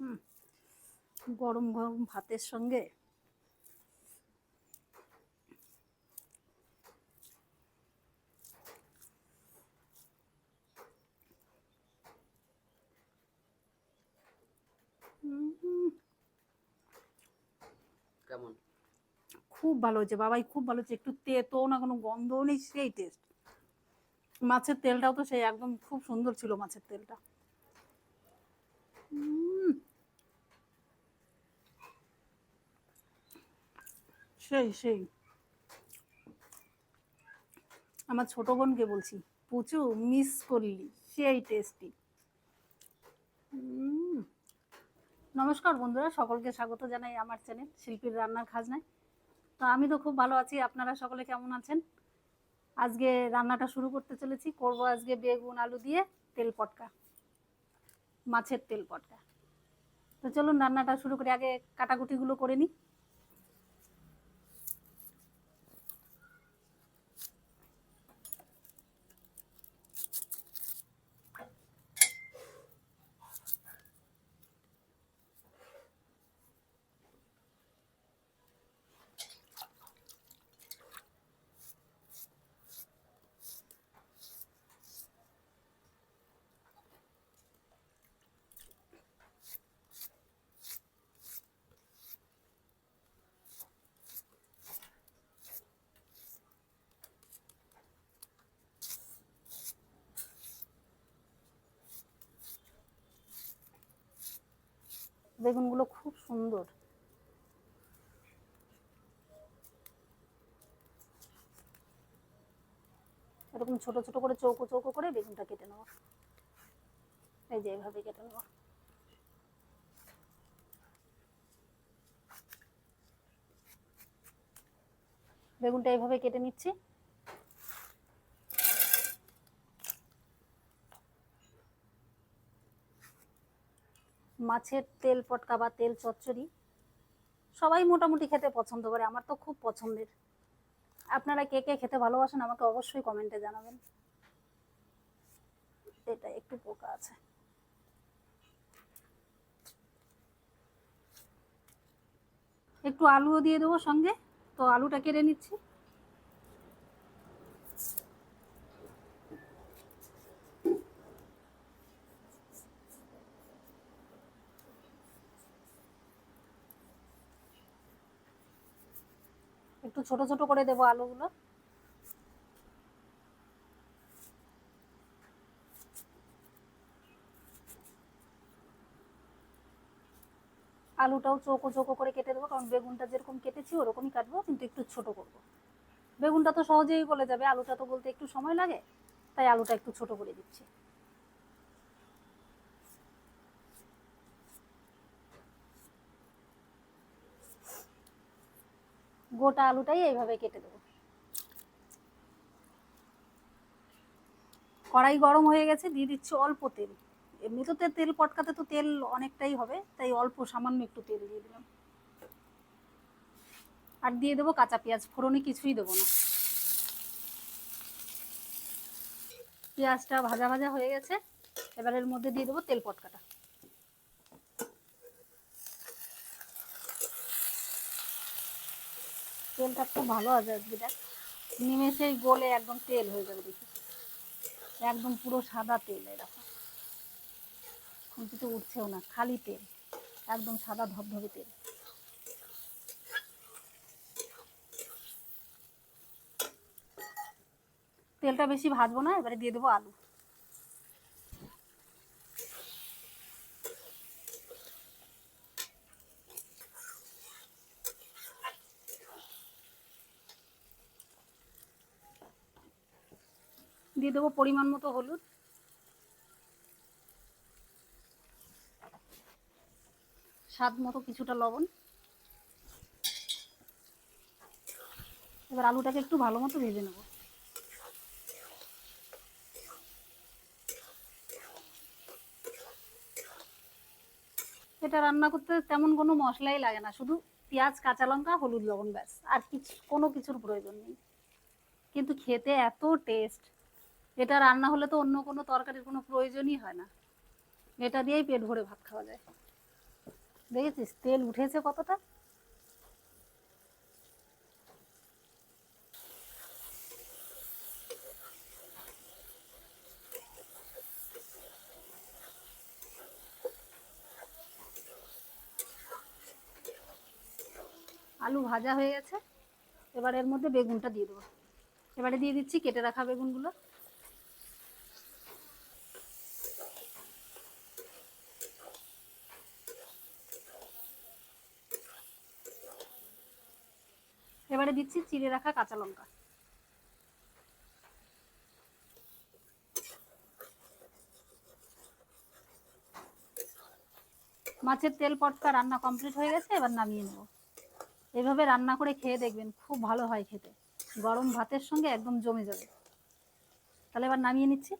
হুম গরম গরম ভাতের সঙ্গে। কেমন? খুব ভালো হয়েছে বাবাই খুব ভালো হয়েছে। একটু তেতো না কোনো গন্ধও নেই সেই টেস্ট মাছের তেলটাও তো সেই একদম খুব সুন্দর ছিল মাছের তেলটা। উম। সেই সেই। আমার ছোট বোনকে বলছি, পুচু মিস করলি, সেই টেস্টি নমস্কার বন্ধুরা, সকলকে স্বাগত জানাই আমার চ্যানেল শিল্পীর রান্নার খাজনায়। তো আমি তো খুব ভালো আছি, আপনারা সকলে কেমন আছেন? আজকে রান্নাটা শুরু করতে চলেছি, করব আজকে বেগুন আলু দিয়ে তেল পটকা, মাছের তেল পটকা। তো চলুন রান্নাটা শুরু করে, আগে কাটাকুটিগুলো করে নিই। বেগুনগুলো খুব সুন্দর। এরকম ছোট ছোট করে চৌকো চৌকো করে বেগুনটা কেটে নেওয়া। এই যে এইভাবে কেটে নেওয়া। বেগুনটা এইভাবে কেটে নিচ্ছি। মাছের তেল পটকা বা তেল চচ্চড়ি সবাই মোটামুটি খেতে পছন্দ করে, আমার তো খুব পছন্দের। আপনারা কে কে খেতে ভালোবাসেন আমাকে অবশ্যই কমেন্টে জানাবেন। এটা একটু পোকা আছে। একটু আলুও দিয়ে দেবো সঙ্গে, তো আলুটা কেটে নিচ্ছি। একটু ছোট ছোট করে দেবো আলুগুলো। আলুটাও চৌকো চৌকো করে কেটে দেবো, কারণ বেগুনটা যেরকম কেটেছি ওরকমই কাটবো, কিন্তু একটু ছোট করব। বেগুনটা তো সহজেই গলে যাবে, আলুটা তো বলতে একটু সময় লাগে, তাই আলুটা একটু ছোট করে দিচ্ছি। গোটা আলুটাই এইভাবে কেটে দেবো। কড়াই গরম হয়ে গেছে, দিয়ে দিচ্ছি অল্প তেল। এমনিতে তেল পটকাতে তো তেল অনেকটাই হবে, তাই অল্প সামান্য একটু তেল দিয়ে দিলাম। আর দিয়ে দেবো কাঁচা পেঁয়াজ, ফোড়নে কিছুই দেবো না। পেঁয়াজটা ভাজা ভাজা হয়ে গেছে এবার এর মধ্যে দিয়ে দেবো তেল পটকাটা। তেলটা খুব ভালো আছে আজকে দেখ। নিমেষেই গলে একদম তেল হয়ে যাবে, দেখি। একদম পুরো সাদা তেল এরকম খুঁটিতে উঠছেও না, খালি তেল, একদম সাদা ধবধবে তেল। তেলটা বেশি ভাজবো না, এবারে দিয়ে দেবো আলু। দিয়ে দেবো পরিমাণ মতো হলুদ। স্বাদ মতো কিছুটা লবণ। এবার আলুটাকে একটু ভালো মতো ভেজে নেব। এটা রান্না করতে তেমন কোনো মশলাই লাগে না, শুধু পেঁয়াজ, কাঁচা লঙ্কা, হলুদ লবণ ব্যাস। আর কিছু কোনো কিছুর প্রয়োজন নেই। কিন্তু খেতে এত টেস্ট এটা রান্না হলে তো অন্য কোনো তরকারির কোনো প্রয়োজনই হয় না। এটা দিয়েই পেট ভরে ভাত খাওয়া যায়। দেখেছিস? তেল উঠেছে কতটা? আলু ভাজা হয়ে গেছে। এবার এর মধ্যে বেগুনটা দিয়ে দেবো। এবারে দিয়ে দিচ্ছি কেটে রাখা বেগুনগুলো। দিচ্ছি, চিড়ে রাখা কাঁচা লঙ্কা। মাছের তেল পটকা রান্না কমপ্লিট হয়ে গেছে, এবার নামিয়ে নেব। এভাবে রান্না করে খেয়ে দেখবেন, খুব ভালো হয় খেতে। গরম ভাতের সঙ্গে একদম জমে যাবে। তাহলে এবার নামিয়ে নিচ্ছি।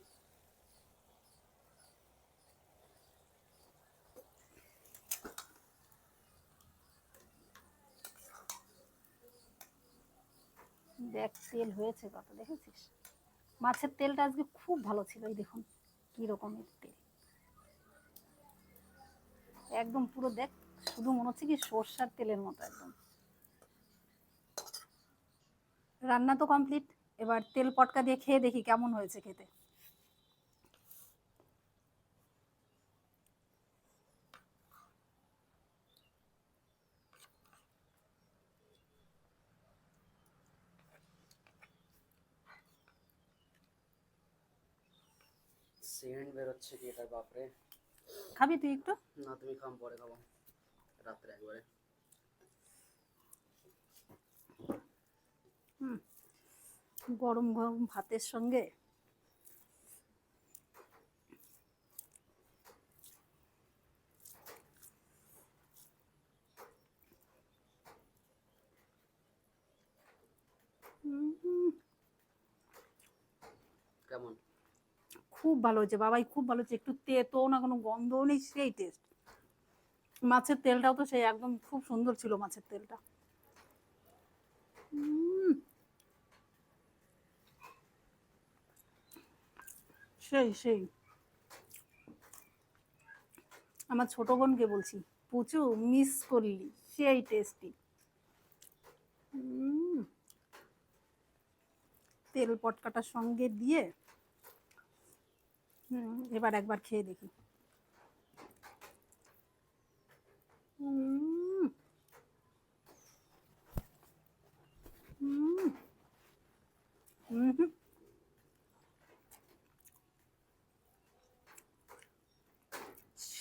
দেখ, তেল হয়েছে কত, দেখেছিস? মাছের তেলটা আজকে খুব ভালো ছিল, এই দেখুন, কি রকমের তেল। একদম পুরো দেখ, শুধু মনে হচ্ছে কি সর্ষার তেলের মতো একদম। রান্না তো কমপ্লিট এবার তেল পটকা দিয়ে খেয়ে দেখি কেমন হয়েছে খেতে। সেন্ট বেরোচ্ছে কি এটা বাপরে। খাবি তুই একটু? না তুমি খাম পরে খাব। রাত্রে একবারে। গরম গরম ভাতের সঙ্গে উম, কেমন খুব ভালো হয়েছে, বাবাই খুব ভালো হয়েছে, একটু তেতো না কোনো গন্ধও নেই, সেই টেস্ট মাছের তেলটাও তো সেই একদম খুব সুন্দর ছিল মাছের তেলটা। সেই সেই। আমার ছোট বোনকে বলছি, পুচু মিস করলি, সেই টেস্টি তেল পটকাটার সঙ্গে দিয়ে এবার একবার খেয়ে দেখি।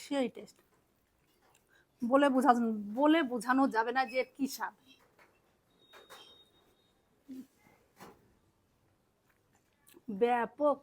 সেই টেস্ট বলে বোঝানো বলে বোঝানো যাবে না যে কি স্বাদ। ব্যাপক